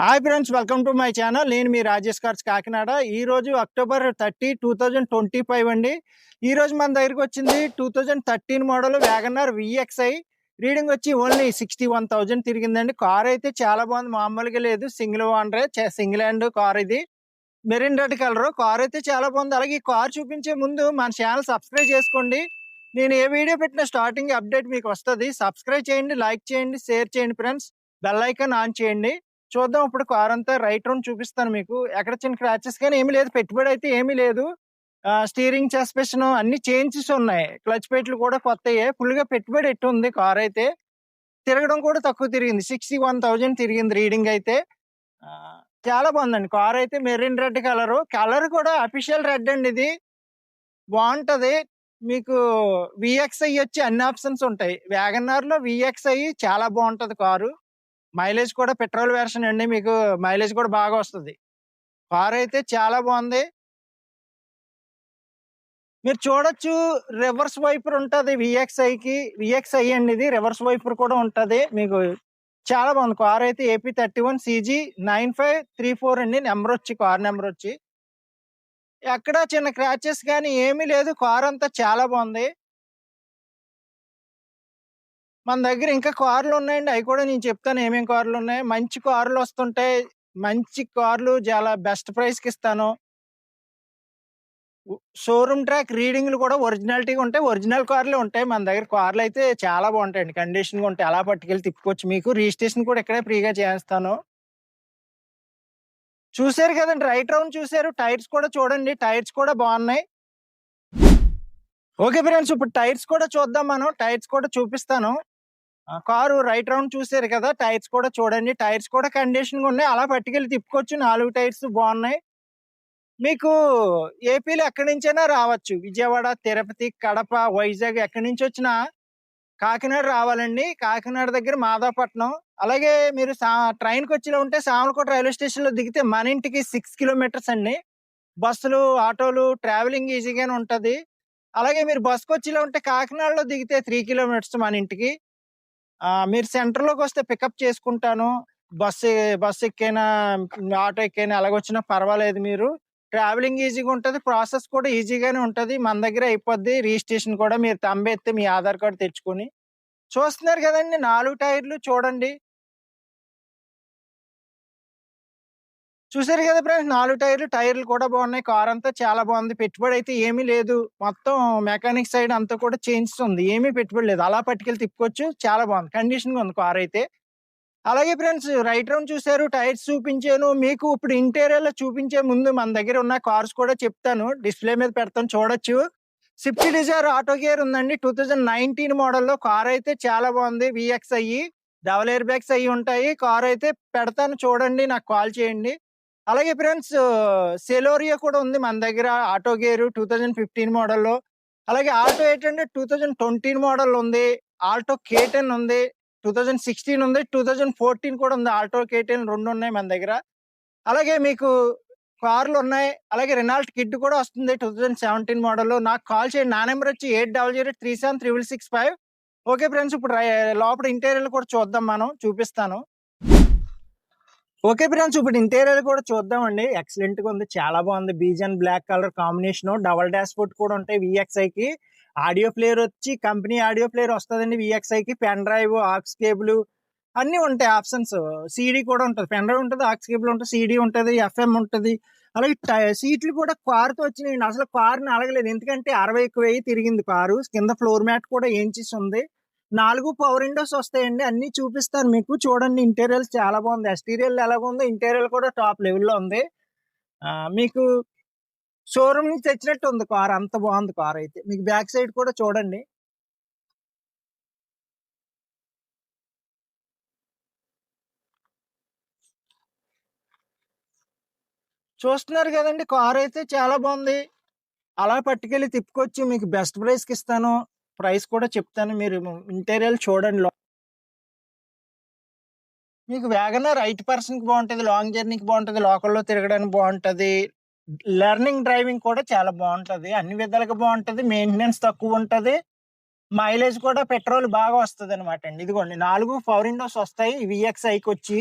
Hi friends welcome to my channel నేను మీ Rajesh cars Kakinada. ఈ రోజు October thirty two thousand twenty five అండి. ఈ రోజు మన దగ్గరికి వచ్చింది two thousand thirteen model WagonR VXI reading వచ్చి ఓన్లీ సిక్స్టీ వన్ థౌజండ్ తిరిగిందండి. కార్ అయితే చాలా బాగుంది. మామూలుగా లేదు. సింగిల్ ఓనరే సింగిల్ హ్యాండ్ కార్ ఇది. మెరిన్ రెడ్ కలర్ కార్ అయితే చాలా బాగుంది. అలాగే ఈ కార్ చూపించే ముందు మన ఛానల్ సబ్స్క్రైబ్ చేసుకోండి. నేను ఏ వీడియో పెట్టిన స్టార్టింగ్ అప్డేట్ మీకు వస్తుంది. సబ్స్క్రైబ్ చేయండి లైక్ చేయండి షేర్ చేయండి ఫ్రెండ్స్ బెల్ ఐకాన్ ఆన్ చేయండి. చూద్దాం ఇప్పుడు కార్ అంతా రైట్ రౌండ్ చూపిస్తాను మీకు. ఎక్కడ చిన్న క్రాచెస్ కానీ ఏమీ లేదు. పెట్టుబడి అయితే ఏమీ లేదు. స్టీరింగ్ సస్పెషన్ అన్ని చేంజెస్ ఉన్నాయి. క్లచ్ పెట్లు కూడా కొత్తయే. ఫుల్గా పెట్టుబడి ఎట్టు ఉంది కార్ అయితే? తిరగడం కూడా తక్కువ తిరిగింది. సిక్స్టీ వన్ థౌజండ్ తిరిగింది రీడింగ్ అయితే. చాలా బాగుందండి. కార్ అయితే మెరీన్ రెడ్ కలర్. కలర్ కూడా అఫీషియల్ రెడ్ అండి ఇది. బాగుంటుంది. మీకు విఎక్స్ఐ వచ్చి అన్ని ఆప్షన్స్ ఉంటాయి. వ్యాగన్ ఆర్లో విఎక్స్ఐ చాలా బాగుంటుంది కారు. మైలేజ్ కూడా పెట్రోల్ వెర్షన్ అండి మీకు మైలేజ్ కూడా బాగా వస్తుంది. కార్ అయితే చాలా బాగుంది. మీరు చూడొచ్చు రివర్స్ వైపర్ ఉంటుంది విఎక్స్ఐకి విఎక్స్ఐ అండి ఇది. రివర్స్ వైపర్ కూడా ఉంటుంది. మీకు చాలా బాగుంది. కార్ అయితే AP thirty one CG nine five three four అండి. నెంబర్ వచ్చి కార్ నెంబర్ వచ్చి. ఎక్కడ చిన్న క్రాచెస్ కానీ ఏమీ లేదు. కార్ అంతా చాలా బాగుంది. మన దగ్గర ఇంకా కార్లు ఉన్నాయండి. అవి కూడా నేను చెప్తాను. ఏమేమి కార్లు ఉన్నాయి? మంచి కార్లు వస్తుంటాయి మంచి కార్లు చాలా బెస్ట్ ప్రైస్కి ఇస్తాను. షోరూమ్ ట్రాక్ రీడింగ్లు కూడా ఒరిజినాలిటీగా ఉంటాయి. ఒరిజినల్ కార్లు ఉంటాయి. మన దగ్గర కార్లు అయితే చాలా బాగుంటాయండి. కండిషన్గా ఉంటాయి. అలా పట్టుకెళ్ళి తిప్పుకోవచ్చు మీకు. రిజిస్ట్రేషన్ కూడా ఇక్కడే ఫ్రీగా చేస్తాను. చూసారు కదండి. రైట్ రౌండ్ చూసారు టైర్స్ కూడా చూడండి. టైర్స్ కూడా బాగున్నాయి. ఓకే ఫ్రెండ్స్ ఇప్పుడు టైర్స్ కూడా చూద్దాం మనం. టైర్స్ కూడా చూపిస్తాను. కారు రైట్ రౌండ్ చూసారు కదా టైర్స్ కూడా చూడండి టైర్స్ కూడా కండిషన్గా ఉన్నాయి. అలా పట్టుకెళ్ళి తిప్పుకోవచ్చు. నాలుగు టైర్స్ బాగున్నాయి. మీకు ఏపీలో ఎక్కడి నుంచైనా రావచ్చు. విజయవాడ తిరుపతి కడప వైజాగ్ ఎక్కడి నుంచి వచ్చినా కాకినాడ రావాలండి. కాకినాడ దగ్గర మాదాపట్నం. అలాగే మీరు సా ట్రైన్కి వచ్చేలా ఉంటే సామలకోట రైల్వే స్టేషన్లో దిగితే మన ఇంటికి సిక్స్ కిలోమీటర్స్ అండి. బస్సులు ఆటోలు ట్రావెలింగ్ ఈజీగానే ఉంటుంది. అలాగే మీరు బస్కి వచ్చేలా ఉంటే కాకినాడలో దిగితే త్రీ కిలోమీటర్స్ మన ఇంటికి. మీరు సెంటర్లోకి వస్తే పికప్ చేసుకుంటాను. బస్సు బస్సు ఎక్కైనా ఆటో ఎక్కైనా ఎలాగొచ్చినా పర్వాలేదు మీరు. ట్రావెలింగ్ ఈజీగా ఉంటుంది ప్రాసెస్ కూడా ఈజీగానే ఉంటుంది. మన దగ్గర అయిపోద్ది రిజిస్ట్రేషన్ కూడా మీరు తంబెత్తి మీ ఆధార్ కార్డు తెచ్చుకొని. చూస్తున్నారు కదండి నాలుగు టైర్లు చూడండి. చూసారు కదా ఫ్రెండ్స్ నాలుగు టైర్లు టైర్లు కూడా బాగున్నాయి. కార్ అంతా చాలా బాగుంది. పెట్టుబడి అయితే ఏమీ లేదు. మొత్తం మెకానిక్ సైడ్ అంతా కూడా చేంజెస్ ఉంది. ఏమీ పెట్టుబడి లేదు. అలా పట్టుకెళ్ళి తిప్పుకోవచ్చు. చాలా బాగుంది. కండిషన్గా ఉంది కార్ అయితే. అలాగే ఫ్రెండ్స్ రైట్ రౌండ్ చూసారు టైర్స్ చూపించాను. మీకు ఇప్పుడు ఇంటీరియర్లో చూపించే ముందు మన దగ్గర ఉన్న కార్స్ కూడా చెప్తాను. డిస్ప్లే మీద పెడతాను. చూడొచ్చు. స్విఫ్ట్ డిజైర్ ఆటో గేర్ ఉందండి. టూ థౌజండ్ నైన్టీన్ మోడల్లో కార్ అయితే చాలా బాగుంది. విఎక్స్ అయ్యి డబల్ ఎయిర్ బ్యాగ్స్ అయ్యి ఉంటాయి. కార్ అయితే పెడతాను. చూడండి. నాకు కాల్ చేయండి. అలాగే ఫ్రెండ్స్ సెలోరియా కూడా ఉంది మన దగ్గర. Auto gear two thousand fifteen మోడల్లో. అలాగే Alto eight hundred two thousand twenty model ఉంది. ఆల్టో కే టెన్ ఉంది. టూ థౌజండ్ సిక్స్టీన్ ఉంది. టూ థౌజండ్ ఫోర్టీన్ కూడా ఉంది. ఆల్టో కే టెన్ రెండు ఉన్నాయి మన దగ్గర. అలాగే మీకు కార్లు ఉన్నాయి. అలాగే రెనాల్ట్ కిడ్ కూడా వస్తుంది టూ థౌజండ్ సెవెంటీన్ మోడల్ నాకు కాల్ చేయండి నా నెంబర్ వచ్చి eight double zero three seven triple six five. Okay friends ఇప్పుడు లోపల ఇంటీరియర్ కూడా చూద్దాం మనం. చూపిస్తాను. ఓకే ఫ్రెండ్స్ ఇప్పుడు ఇంటీరియర్ కూడా చూద్దామండి. ఎక్సలెంట్గా ఉంది. చాలా బాగుంది. Beige and black colour combination double dashboard కూడా ఉంటాయి విఎక్స్ఐ కి. ఆడియో ప్లేయర్ వచ్చి కంపెనీ ఆడియో ప్లేయర్ వస్తుందండి విఎక్స్ఐ కి. పెన్ డ్రైవ్ ఆక్స్ కేబుల్ అన్ని ఉంటాయి ఆప్షన్స్ సీడీ కూడా ఉంటుంది. పెన్ డ్రైవ్ ఉంటుంది ఆక్స్ కేబుల్ ఉంటుంది సీడీ ఉంటుంది ఎఫ్ఎం ఉంటుంది. అలాగే సీట్లు కూడా కార్తో వచ్చినాయండి. అసలు కార్ని అలగలేదు ఎందుకంటే అరవై ఎక్కువ తిరిగింది కారు. కింద ఫ్లోర్ మ్యాట్ కూడా ఏంచేసి ఉంది. నాలుగు పవర్ విండోస్ వస్తాయండి. అన్ని చూపిస్తాను మీకు. చూడండి ఇంటీరియర్ చాలా బాగుంది. ఎక్స్టీరియర్ ఎలాగుందో ఇంటీరియర్ కూడా టాప్ లెవెల్లో ఉంది. మీకు షోరూమ్ నుంచి తెచ్చినట్టు ఉంది కార్ అంత బాగుంది కార్ అయితే. మీకు బ్యాక్ సైడ్ కూడా చూడండి. చూస్తున్నారు కదండి కార్ అయితే చాలా బాగుంది. అలా పట్టుకెళ్ళి తిప్పుకొచ్చి మీకు బెస్ట్ ప్రైస్కి ఇస్తాను. ప్రైస్ కూడా చెప్తాను. మీరు ఇంటీరియర్ చూడండి. మీకు వేగన రైట్ పర్సన్కి బాగుంటుంది లాంగ్ జర్నీకి బాగుంటుంది లోకల్లో తిరగడానికి బాగుంటుంది. లెర్నింగ్ డ్రైవింగ్ కూడా చాలా బాగుంటుంది. అన్ని విధాలుగా బాగుంటుంది. మెయింటెనెన్స్ తక్కువ ఉంటుంది. మైలేజ్ కూడా పెట్రోల్ బాగా వస్తుంది అనమాట అండి. ఇదిగోండి నాలుగు ఫోర్ విండోస్ వస్తాయి. విఎక్స్ఐకి వచ్చి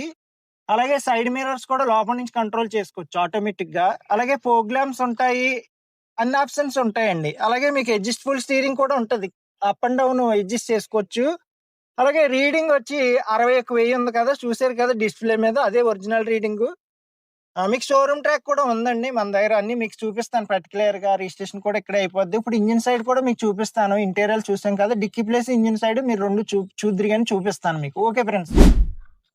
అలాగే సైడ్ మిర్రర్స్ కూడా లోపల నుంచి కంట్రోల్ చేసుకోవచ్చు ఆటోమేటిక్గా. అలాగే ప్రోగ్రామ్స్ ఉంటాయి అన్ని ఆప్షన్స్ ఉంటాయండి. అలాగే మీకు అడ్జస్టబుల్ స్టీరింగ్ కూడా ఉంటుంది. అప్ అండ్ డౌన్ అడ్జస్ట్ చేసుకోవచ్చు. అలాగే రీడింగ్ వచ్చి అరవై ఒక వెయ్యి ఉంది కదా చూసారు కదా డిస్ప్లే మీద అదే ఒరిజినల్ రీడింగ్. మీకు షోరూమ్ ట్రాక్ కూడా ఉందండి మన దగ్గర అన్ని మీకు చూపిస్తాను. పర్టికులర్గా రిజిస్ట్రేషన్ కూడా ఇక్కడ అయిపోద్ది. ఇప్పుడు ఇంజిన్ సైడ్ కూడా మీకు చూపిస్తాను. ఇంటీరియర్ చూసాం కదా డిక్కీ ప్లేస్ ఇంజిన్ సైడ్ మీరు రెండు చూ చూద్దరు కానీ చూపిస్తాను మీకు. Okay friends.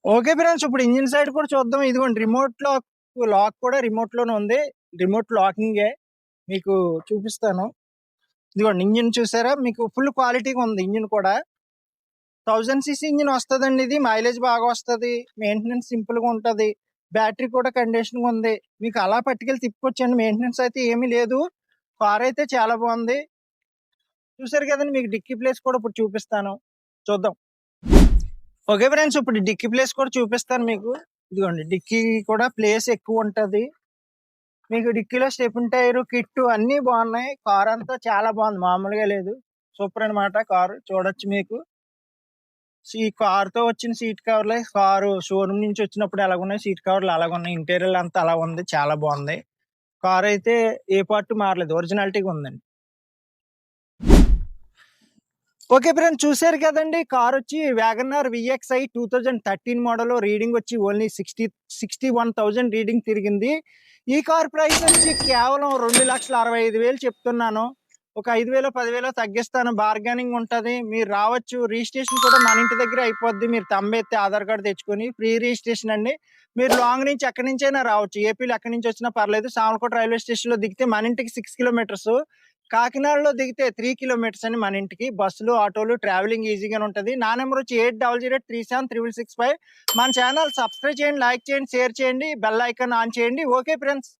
ఓకే ఫ్రెండ్స్ ఇప్పుడు ఇంజిన్ సైడ్ కూడా చూద్దాం. ఇదిగోండి రిమోట్ లాక్ లాక్ కూడా రిమోట్లోనే ఉంది. రిమోట్ లాకింగే మీకు చూపిస్తాను. ఇదిగోండి ఇంజిన్ చూసారా? మీకు ఫుల్ క్వాలిటీగా ఉంది ఇంజిన్ కూడా. థౌజండ్ సీసీ ఇంజిన్ వస్తుందండి ఇది. మైలేజ్ బాగా వస్తుంది. మెయింటెనెన్స్ సింపుల్గా ఉంటుంది. బ్యాటరీ కూడా కండిషన్గా ఉంది. మీకు అలా పట్టుకెళ్ళి తిప్పుకొచ్చండి మెయింటెనెన్స్ అయితే ఏమీ లేదు. కార్ అయితే చాలా బాగుంది. చూసారు కదండి మీకు డిక్కీ ప్లేస్ కూడా ఇప్పుడు చూపిస్తాను. చూద్దాం. ఓకే ఫ్రెండ్స్ ఇప్పుడు డిక్కీ ప్లేస్ కూడా చూపిస్తాను మీకు. ఇదిగోండి డిక్కీ కూడా ప్లేస్ ఎక్కువ ఉంటుంది. మీకు డిక్కీలో స్టెఫిన్ టైర్ కిట్ అన్ని బాగున్నాయి. కార్ అంతా చాలా బాగుంది. మామూలుగా లేదు. సూపర్ అన్నమాట కారు. చూడొచ్చు మీకు. ఈ కార్తో వచ్చిన సీట్ కవర్లే. కారు షోరూమ్ నుంచి వచ్చినప్పుడు ఎలాగున్నాయి? సీట్ కవర్లు అలాగ ఉన్నాయి ఇంటీరియర్ అంతా అలా ఉంది. చాలా బాగుంది. కార్ అయితే ఏ పార్ట్ మారలేదు. ఒరిజినాలిటీగా ఉందండి. ఓకే ఫ్రెండ్ చూసారు కదండి. కార్ వచ్చి WagonR VXI two thousand thirteen model reading వచ్చి only sixty sixty one thousand reading తిరిగింది. ఈ కార్ ప్రైస్ వచ్చి కేవలం రెండు లక్షల అరవై ఐదు వేలు చెప్తున్నాను. ఒక ఐదు వేలు పదివేలు తగ్గిస్తాను. బార్గెనింగ్ ఉంటుంది. మీరు రావచ్చు. రిజిస్ట్రేషన్ కూడా మన ఇంటి దగ్గర అయిపోద్ది. మీరు తమ్మెత్తి ఆధార్ కార్డు తెచ్చుకొని ఫ్రీ రిజిస్ట్రేషన్ అండి. మీరు లాంగ్ నుంచి ఎక్కడి నుంచైనా రావచ్చు. ఏపీలో ఎక్కడి నుంచి వచ్చినా పర్లేదు. సామలకోట రైల్వే స్టేషన్లో దిగితే మన ఇంటికి సిక్స్ కిలోమీటర్స్. కాకినాడలో దిగితే త్రీ కిలోమీటర్స్ అని మన ఇంటికి. బస్సులు ఆటోలు ట్రావెలింగ్ ఈజీగానే ఉంటుంది. నా నెంబర్ వచ్చి eight double zero three seven triple six five మన ఛానల్ సబ్స్క్రైబ్ చేయండి లైక్ చేయండి షేర్ చేయండి బెల్ ఐకాన్ ఆన్ చేయండి. Okay friends